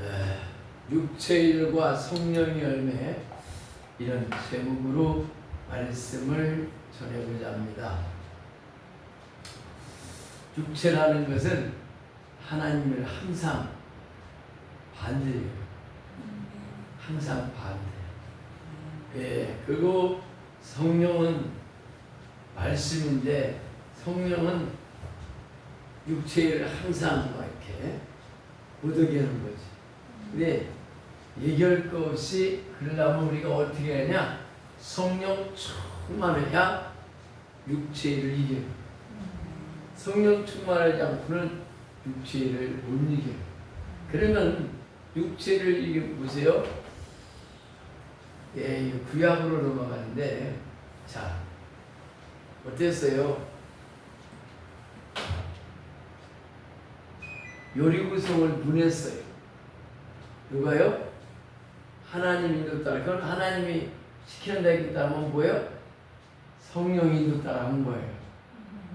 에, 육체의 일과 성령의 열매 이런 제목으로 말씀을 전해보자 합니다. 육체라는 것은 하나님을 항상 반대해요. 항상 반대. 예, 그리고 성령은 말씀인데 성령은 육체를 항상 막 이렇게 못하게 하는 거지. 근데 거 없이 그러려면 우리가 어떻게 하냐? 성령 충만해야 육체를 이겨요. 성령 충만하지 않고는 육체를 못 이겨요. 그러면 육체를 이겨 보세요. 예, 이 구약으로 넘어가는데 자 어땠어요? 요리구성을 문했어요. 누가요? 하나님 인도 따라. 그건 하나님이 시키는 대로 따르면 뭐예요? 성령 인도 따라 한 거예요.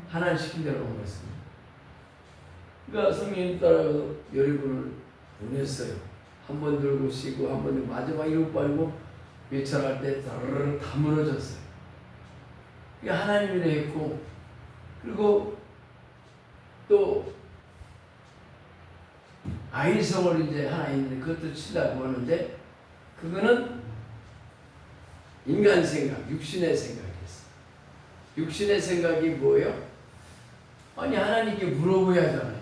하나님 시킨 대로 한 거였습니다. 그러니까 성령 따라 요리구를 보냈어요. 한 번 들고 쉬고 한 번 마지막 이거 빨고 외철할 때 다르르 다 무너졌어요. 그게 하나님이 했고 그리고 또 아이성을 이제 하나 있는데 그것도 치려고 하는데 그거는 인간 생각, 육신의 생각이었어. 육신의 생각이 뭐예요? 아니 하나님께 물어보야 하잖아요.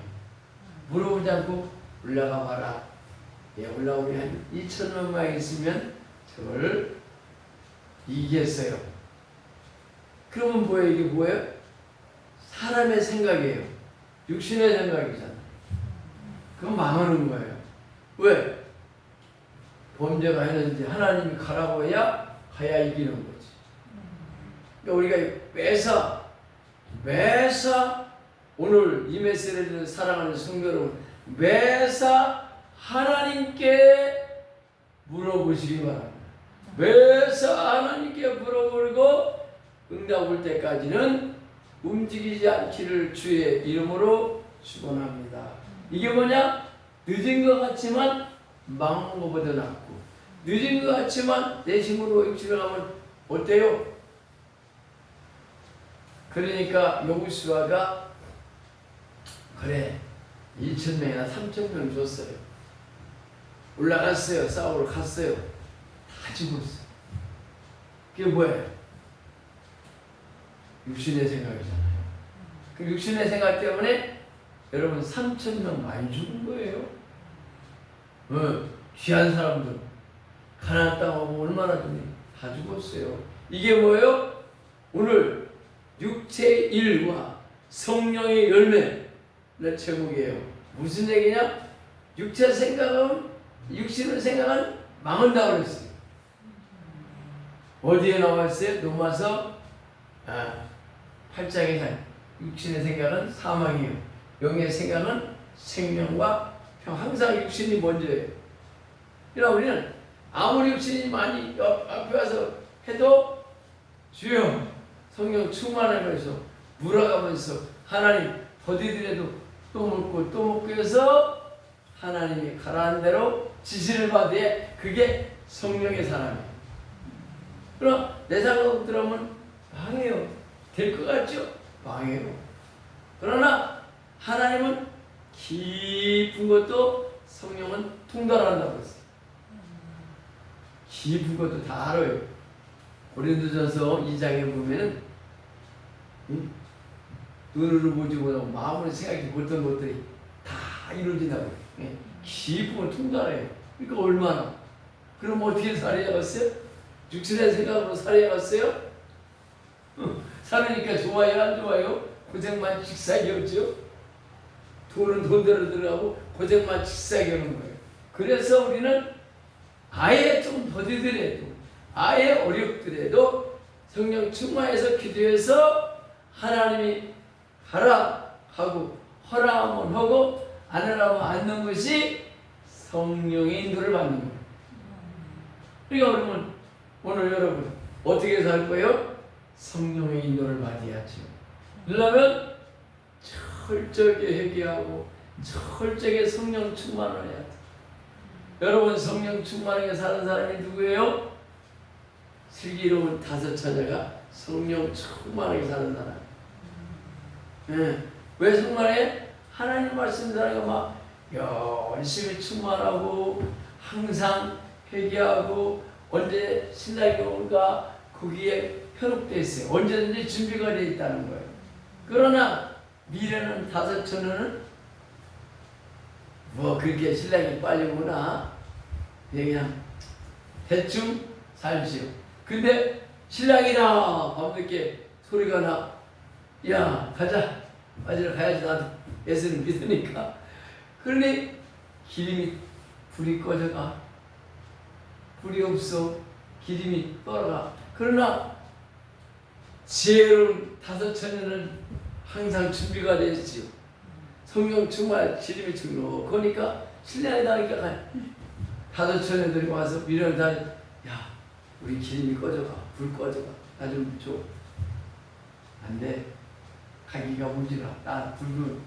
물어보지 않고 올라가 봐라. 예, 올라오기 한 2천만 명 있으면 저걸 이기겠어요. 그러면 뭐예요? 이게 뭐예요? 사람의 생각이에요. 육신의 생각이잖아요. 그건 망하는 거예요. 왜? 범죄가 했는지 하나님이 가라고 해야 가야 이기는 거지. 그러니까 우리가 매사 매사 오늘 이 메시지를 사랑하는 성도 여러분 매사 하나님께 물어보시기 바랍니다. 매사 하나님께 물어보고 응답 올 때까지는 움직이지 않기를 주의 이름으로 축원합니다. 이게 뭐냐? 늦은 것 같지만 망한 것보다 낫고 늦은 것 같지만 내 힘으로 육체를 하면 어때요? 그러니까 여구수아가 그래 2천 명이나 3천 명 줬어요. 올라갔어요. 싸우러 갔어요. 다 죽었어요. 그게 뭐예요? 육신의 생각이잖아요. 그 육신의 생각 때문에 여러분 3천 명 많이 죽은 거예요. 어, 귀한 사람들 가나안 땅하고 얼마나 다 죽었어요. 이게 뭐예요? 오늘 육체의 일과 성령의 열매를 제목이에요. 무슨 얘기냐? 육체 생각은 육신을 생각은 망한다 그랬어요. 어디에 나와 있어요? 로마서 아, 8장에 육신의 생각은 사망이에요. 영의 생각은 생명과 평 항상 육신이 먼저예요. 그러나 우리는 아무리 육신이 많이 옆, 앞에 와서 해도 주여 성령 충만하면서 물어가면서 하나님 버디들에도 또 먹고 또 먹고 해서 하나님이 가라한 대로 지시를 받으에 그게 성령의 사람이에요. 그럼 내 생각 들어오면 망해요. 될 것 같죠? 망해요. 그러나 하나님은 깊은 것도 성령은 통달한다고 했어요. 깊은 것도 다 알아요. 고린도전서 2장에 보면은 응? 눈으로 보지 못하고 마음으로 생각지 못한 것들이 다 이루어진다고 예. 깊은 걸 통달해요. 그러니까 얼마나 그럼 어떻게 살아야겠어요? 육신의 생각으로 살아야겠어요? 어, 살으니까 좋아요 안 좋아요? 고생만 하죠? 돈은 돈대로 들어가고 고생만 직사하게 하는 거예요. 그래서 우리는 아예 좀 더디더라도 아예 어렵더라도 성령 충만해서 기도해서 하나님이 하라 하고 허락하면 하고 안 하라면 안는 것이 성령의 인도를 받는 거예요. 그러니까 여러분 오늘 여러분 어떻게 살 거예요? 성령의 인도를 받아야죠. 그러려면 철저하게 회개하고 철저하게 성령 충만을 해야 돼. 여러분 성령 충만하게 사는 사람이 누구예요? 슬기로운 다섯 처자가 성령 충만하게 사는 사람. 예. 왜 충만해? 하나님 말씀 사람이 막 열심히 충만하고 항상 회개하고 언제 신랑이 올까 거기에 현혹돼 있어요. 언제든지 준비가 되어 있다는 거예요. 그러나 미래는 다섯 처녀는 뭐 그렇게 신랑이 빨리 오나 그냥 대충 살지요. 근데 신랑이다 밤늦게 소리가 나. 야 가자. 맞으러 가야지 나도 예수를 믿으니까. 그러니 기름이 불이 꺼져가. 불이 없어. 기름이 떨어가. 그러나 지혜로운 다섯 처녀는 항상 준비가 있지요. 성령 충만 기름이 충만 그러니까 신뢰하다니까 다섯 처녀들이 와서 미련을 다 야, 우리 기름이 꺼져가. 불 꺼져가. 나 좀 줘. 안 돼. 가기가 문제라. 나 불도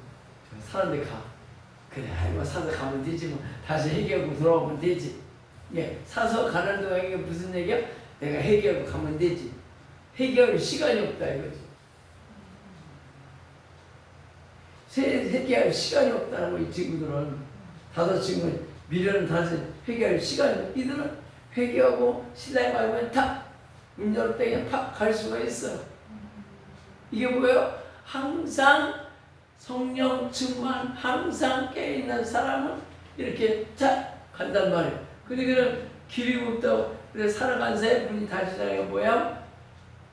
사는데 가. 그래, 아이고, 사서 가면 되지 뭐. 다시 해결하고 돌아오면 되지. 예, 사서 가는 동안 이게 무슨 얘기야? 내가 해결하고 가면 되지. 해결할 시간이 없다 이거지. 세- 해결할 시간이 없다는 거, 이 친구들은. 다섯 친구는 미련은 다섯 회개할 시간이 없 이들은 회개하고 신랑이 말면 탁! 때 그냥 탁갈 수가 있어. 이게 뭐예요? 항상 성령 충만, 항상 깨어있는 사람은 이렇게 탁 간단 말이에요. 근데 그는 길이 없다고 그래 살아간 새 분이 다시 나가 뭐야?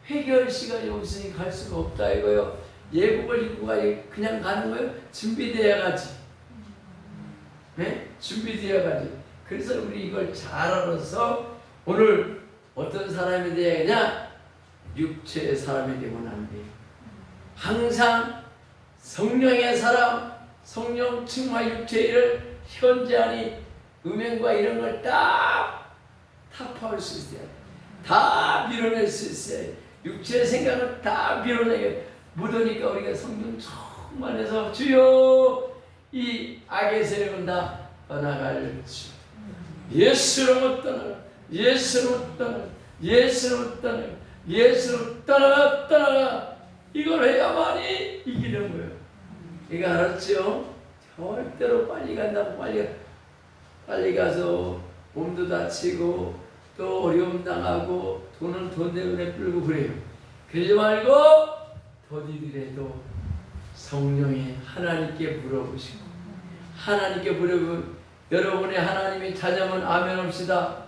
회개할 시간이 없으니 갈 수가 없다 이거요. 예복을 입고 가지 그냥 가는 거예요. 준비돼야 가지. 네? 준비돼야 가지. 그래서 우리 이걸 잘 알아서 오늘 어떤 사람이 되냐? 육체의 사람이 되면 안 돼요. 항상 성령의 사람, 성령 충만 육체의 일을 현재하니 음행과 이런 걸 딱 타파할 수 있어야 돼. 다 밀어낼 수 있어야 돼. 육체의 생각을 다 밀어내게 묻으니까 우리가 성령 충만해서 주여 이 악의 세력은 다 떠나갈 주. 예수로 떠나가, 예수로 떠나가, 예수로 떠나가, 예수로 떠나가, 떠나가. 이걸 해야만이 이기는 거예요. 이거 알았죠? 절대로 빨리 간다고 빨리 가. 빨리 가서 몸도 다치고 또 어려움 당하고 돈은 돈 때문에 끌고 그래요. 그러지 말고 더디더라도 성령이 하나님께 물어보시고 하나님께 물어보고 여러분의 하나님이 찾아면 아멘 합시다.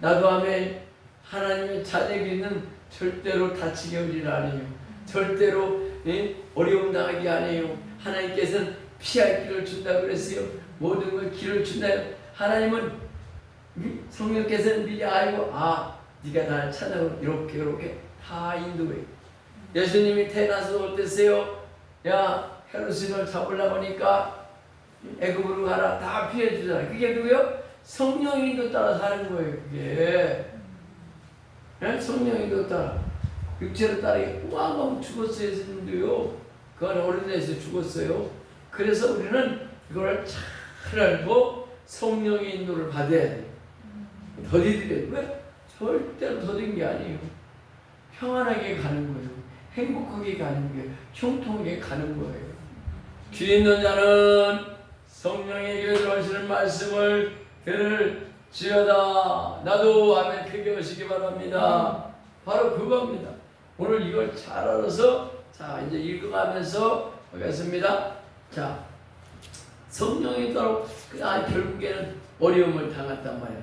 나도 아멘. 하나님의 자녀기는 절대로 다치게 하지 아니에요. 절대로 예? 어려움 당하기 아니에요. 하나님께서는 피할 길을 준다 그랬어요. 모든 걸 길을 준다. 하나님은 미- 성령께서는 미리 알고 아 네가 나를 찾아오 이렇게 이렇게 다 인도해. 예수님이 태어나서 어땠어요? 야 헤로신을 잡으려고 하니까 애굽으로 가라 다 피해 주잖아. 그게 누구요? 성령인도 따라 사는 거예요. 그게 예? 성령인도 따라 육체로 따라 왕왕 죽었어요. 예수님도요. 그 안에 어린 데서 죽었어요. 그래서 우리는 이걸 잘 알고 성령의 인도를 받아야 돼. 더디들이 왜? 절대로 더딘 게 아니에요. 평안하게 가는 거예요. 행복하게 가는 거예요. 형통하게 가는 거예요. 귀 있는 자는 성령의 교회로 하시는 말씀을 들을 지어다. 나도 아멘 크게 하시기 바랍니다. 바로 그겁니다. 오늘 이걸 잘 알아서 자 이제 읽어가면서 하겠습니다. 자 성령이 따로 아, 결국에는 어려움을 당했단 말이야.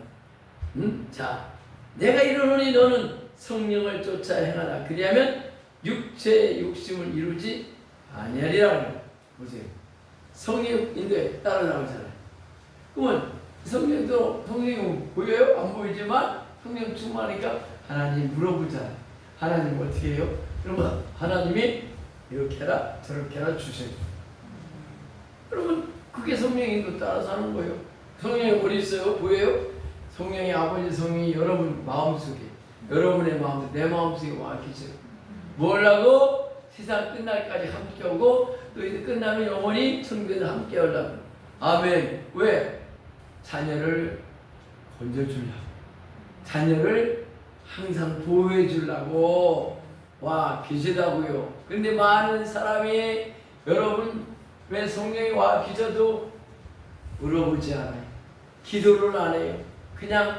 음? 자 내가 이르노니 너는 성령을 쫓아 행하라. 그리하면 육체의 욕심을 이루지 아니하리라. 보세요. 성령 인도에 따라 나오잖아요. 그러면 성령도 성령이 보여요? 안 보이지만 성령 충만하니까 하나님 물어보잖아요. 하나님 어떻게 해요? 그러면 하나님이 이렇게 해라 저렇게 해라 주세요. 그러면 그게 성령의 인도 따라서 하는 거예요. 성령이 어디 있어요? 보여요? 성령의 아버지 성령이 여러분 마음속에 여러분의 마음 내 마음속에 와 계세요. 뭘라고? 세상 끝날까지 함께 오고 또 이제 끝나면 영원히 천국에서 함께 하려고. 아멘. 왜? 자녀를 건져주려고 자녀를 항상 보호해 주려고 와 계시다고요. 근데 많은 사람이 여러분 왜 성령이 와 계셔도 물어보지 않아요. 기도를 안 해요. 그냥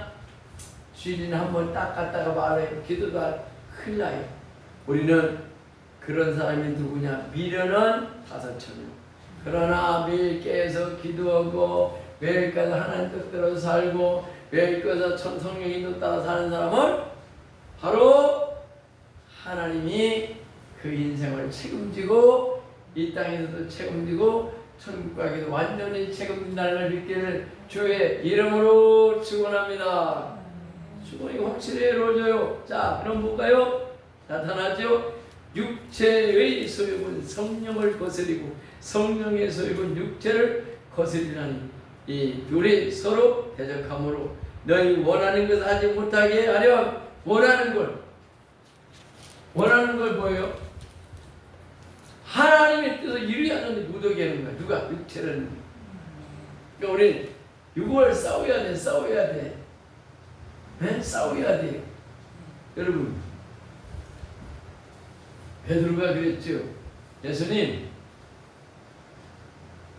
주일이나 한번 딱 갔다가 말해요. 기도도 안 큰일 나요. 우리는 그런 사람이 누구냐? 미련은 다섯 천명. 그러나 매일 깨서 기도하고 매일 깨서 하나님 뜻대로 살고 매일 깨서 천성령 인도 따라 사는 사람은 바로 하나님이 그 인생을 책임지고 이 땅에서도 책임지고 천국 가기도 완전히 책임진다는 걸 믿기를 주의 이름으로 축원합니다. 축원이 확실히 이루어져요. 자, 그럼 볼까요? 나타나죠. 육체의 소욕은 성령을 거스리고 성령의 소욕은 육체를 거스리라니 이 둘이 서로 대적함으로 너희 원하는 것을 하지 못하게 하려 원하는 걸 원하는 걸 뭐예요? 하나님의 뜻을 무더기 하는 거야. 누가? 육체라는 거. 그러니까 우리 육을 싸워야 돼. 싸워야 돼. 네? 싸워야 돼. 여러분 베드로가 그랬죠. 예수님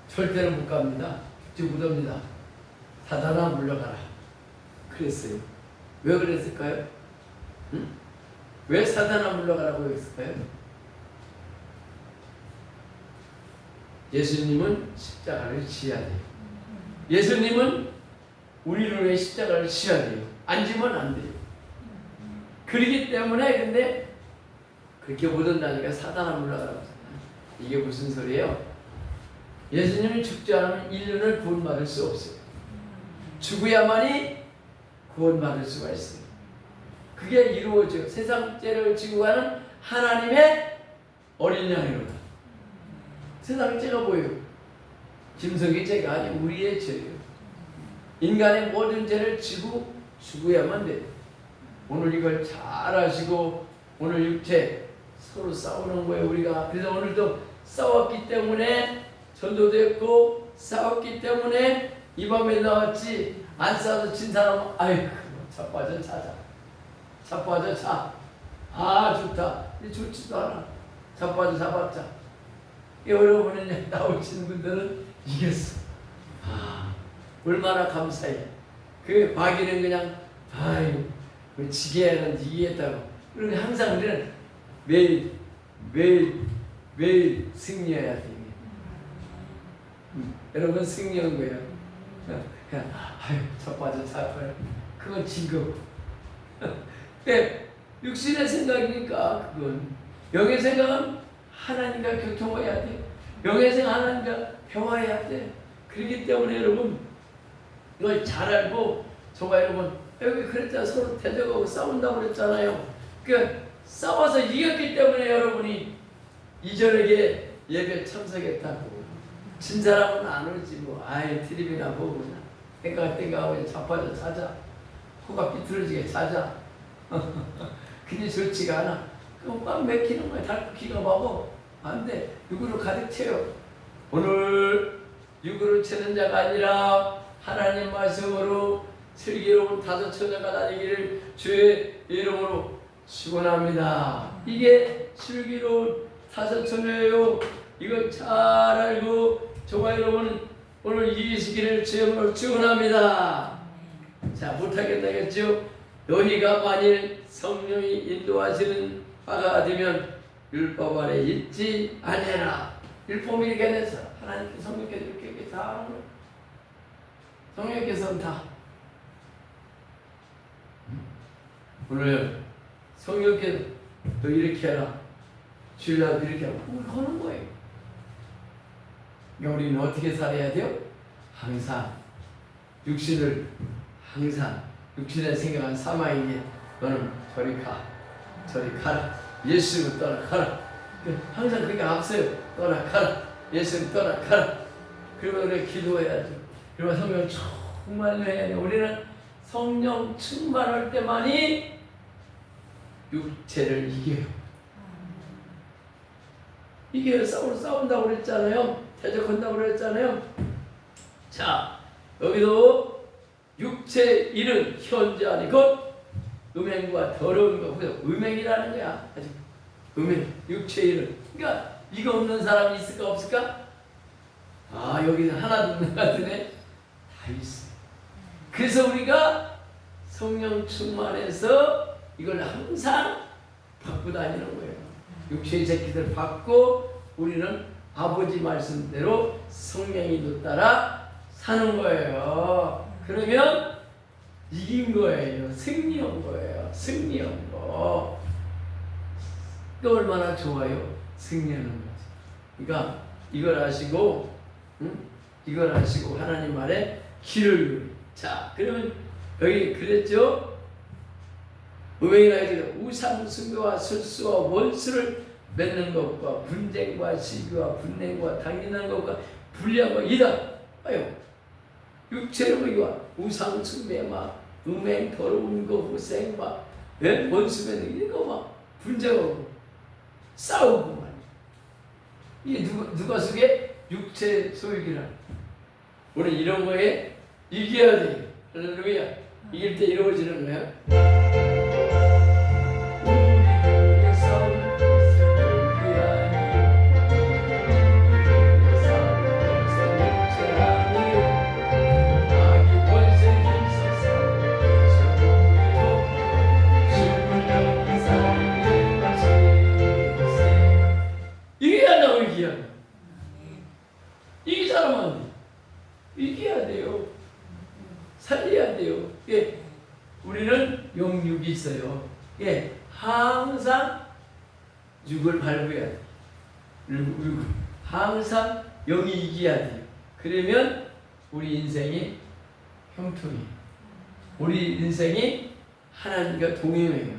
절대로 못 갑니다. 죽지 못합니다. 사단아 물러가라. 그랬어요. 왜 그랬을까요? 응? 왜 사단아 물러가라고 했을까요? 예수님은 십자가를 지어야 돼요. 예수님은 우리를 위해 십자가를 지어야 돼요. 안 지면 안 돼요. 그러기 때문에 근데 그렇게 못한다니까 사단아 물러가라고 하잖아요. 이게 무슨 소리예요? 예수님이 죽지 않으면 인륜을 구원받을 수 없어요. 죽어야만이 구원받을 수가 있어요. 그게 이루어져. 세상 죄를 지고 가는 하나님의 어린 양이로다. 세상 죄가 뭐예요? 짐승의 죄가 아니 우리의 죄예요. 인간의 모든 죄를 지고 죽어야만 돼. 오늘 이걸 잘 아시고 오늘 육체 서로 싸우는 거예요. 우리가. 그래서 오늘도 싸웠기 때문에 전도됐고 싸웠기 때문에 이 밤에 나왔지. 안 싸워서 진 사람은 아이고 자빠져 자자 자빠져 자아 좋다. 이 좋지도 않아. 자빠져 자봤자 여러분은 나오신 분들은 이겼어. 아 얼마나 감사해. 그 박이는 그냥 아유 그 지게는 이기겠다고. 그러니 항상 우리는 매일 매일 매일 승리해야 돼 음, 여러분 승리한 거예요. 그냥 아유 자빠져 자빠져 그건 지금. 네, 육신의 생각이니까 그건 영의 생각은 하나님과 교통해야 돼. 영의 생각 하나님과 대화해야 돼. 그렇기 때문에 여러분 이걸 잘 알고 저가 여러분 여기 그랬잖아 서로 대적하고 싸운다고 그랬잖아요. 그 싸워서 이겼기 때문에 여러분이 이전에게 예배 참석했다고. 진 사람은 안 오지 뭐. 아예 트립이나 보고 그냥. 생각 생각하고 자빠져 자자. 코가 비틀어지게 자자. 그게 좋지가 않아. 그럼 꽉 맥히는 거야. 달 기가 막어. 안 돼. 육으로 가득 채요 오늘 육으로 채는 자가 아니라 하나님 말씀으로 슬기로운 다섯 처자가 다니기를 주의 이름으로 축원합니다 이게 슬기로운 처녀예요 이걸 잘 알고 저와 여러분 오늘 이기시기를 주님으로 축원합니다. 자 못하겠다겠죠? 너희가 만일 성령이 인도하시는 바가 되면 율법 아래 있지 아니라 율법이 이렇게 돼서 하나님께 성령께서 이렇게, 다. 성령께서는 다 오늘 성령께서 너 이렇게 해라. 주일날 이렇게 그걸 하는 거예요. 그러니까 우리는 어떻게 살아야 돼요? 항상 육신을 항상 육신의 생각은 사망이니 너는 저리 가 저리 가라. 예수를 떠나 가라. 항상 그게 앞서요 떠나 가라. 예수를 떠나 가라. 그리고 우리 기도해야죠. 그리고 성령 충만을 해야 돼 우리는 성령 충만할 때만이 육체를 이겨요. 이겨요 싸우, 싸운다고 그랬잖아요. 대적한다고 그랬잖아요. 자, 여기도 육 육체 일은 현재 아니 곧 음행과 더러운 거 그래서 음행이라는 거야. 아주 음행 육체 일은. 그러니까 이거 없는 사람이 있을까 없을까? 아 여기는 하나도 없는 것 같으네 다 있어. 그래서 우리가 성령 충만해서 이걸 항상 받고 다니는 거예요 육체의 새끼들 받고 우리는 아버지 말씀대로 성령이도 따라 사는 거예요 그러면 이긴 거예요. 승리한 거예요. 승리한 거. 또 얼마나 좋아요. 승리하는 거지. 그러니까 이걸 아시고, 응? 이걸 아시고 하나님 말에 기울이. 자, 그러면 여기 그랬죠? 해도 우상 숭배와 술수와 원수를 맺는 것과 분쟁과 시기와 분냉과 당연한 것과 불리한 것 이다. 아유, 육체로 이와 우상 숭배 막 음행 더러운 거 후생 막 예? 원수면 이거 막 분쟁하고 싸우고 막 이게 누가 누가 속에 육체 소유기라 우리 이런 거에 이겨야 돼 할렐루야 이길 때 이루어지는 거야. 우 동행해요.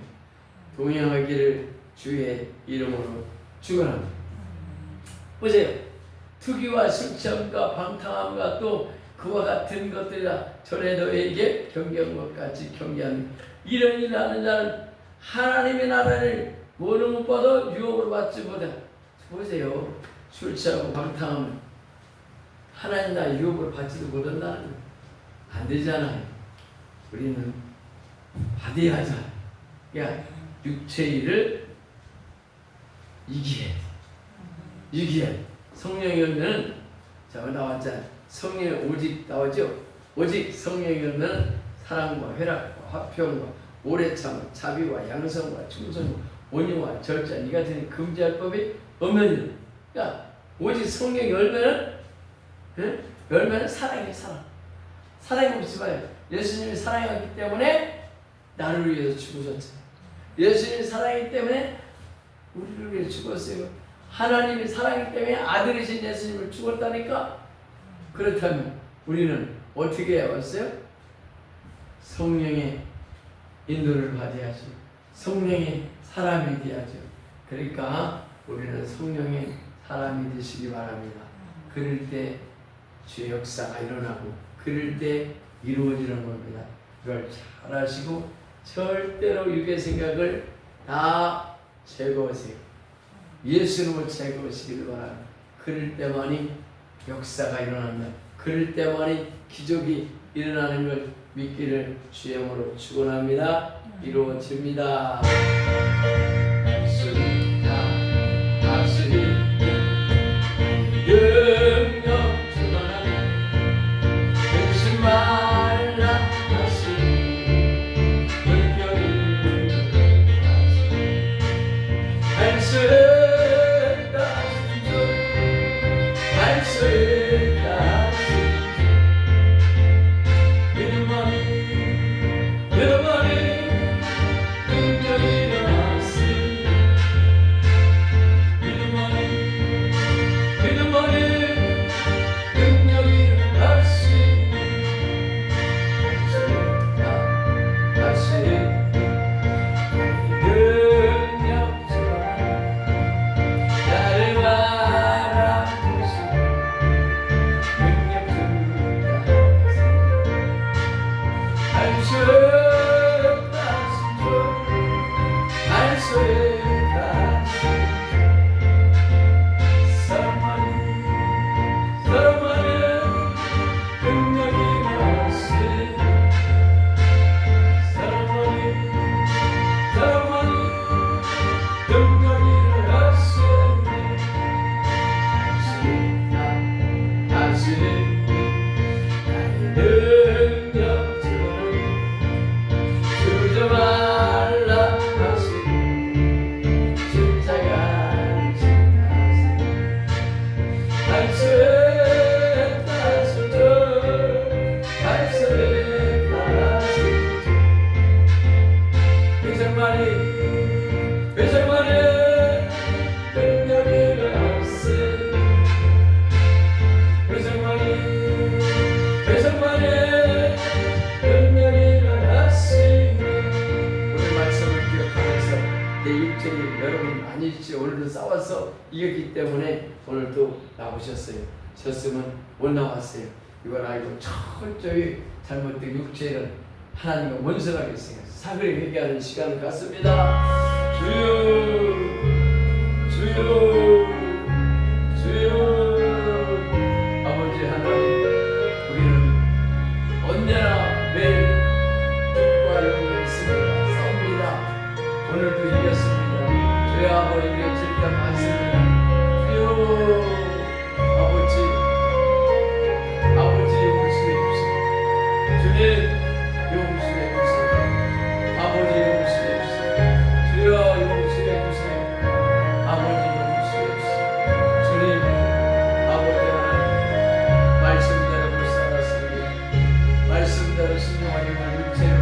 동행하기를 주의 이름으로 축원합니다. 보세요. 투기와 실천과 방탕함과 또 그와 같은 것들이라 전에 너에게 경계한 것 같이 경계하는 이런 일을 하는 자는 하나님의 나라를 모르는 것보다 유혹을 받지 못해. 보세요. 술 취하고 방탕하면 하나님 나라 유혹을 받지도 못한다는. 안 되잖아요. 우리는 받아야 하잖아요. 야, 육체 일을 이기해. 이기해. 성령이 오면 자, 나왔잖아. 성령이 오직 나오죠? 오직 성령이 오면 사랑과 회락과 화평과 오래 참 자비와 양성과 충성과 온유와 절자 이 같은 금지할 법이 없는 야, 오직 성령이 열면은 예? 열면은 사랑이 사랑. 사랑이 없지 마요. 예수님이 사랑이었기 때문에 나를 위해서 죽으셨잖아요. 예수님이 사랑이기 때문에 우리를 위해 죽었어요. 하나님이 사랑이기 때문에 아들이신 예수님을 죽었다니까? 그렇다면 우리는 어떻게 해왔어요? 성령의 인도를 받아야죠. 성령의 사람이 돼야죠. 그러니까 우리는 성령의 사람이 되시기 바랍니다. 그럴 때 주의 역사가 일어나고 그럴 때 이루어지는 겁니다. 이걸 잘 아시고 절대로 육의 생각을 다 제거하세요. 예수님을 제거하시기를 바랍니다. 그럴 때만이 역사가 일어납니다. 그럴 때만이 기적이 일어나는 걸 믿기를 주영으로 축원합니다. 이루어집니다. 잘못된 육체를 하나님과 원수하게 생겨서 사그리 회개하는 시간을 갖습니다. 주여 주여 Let us know anyone who takes.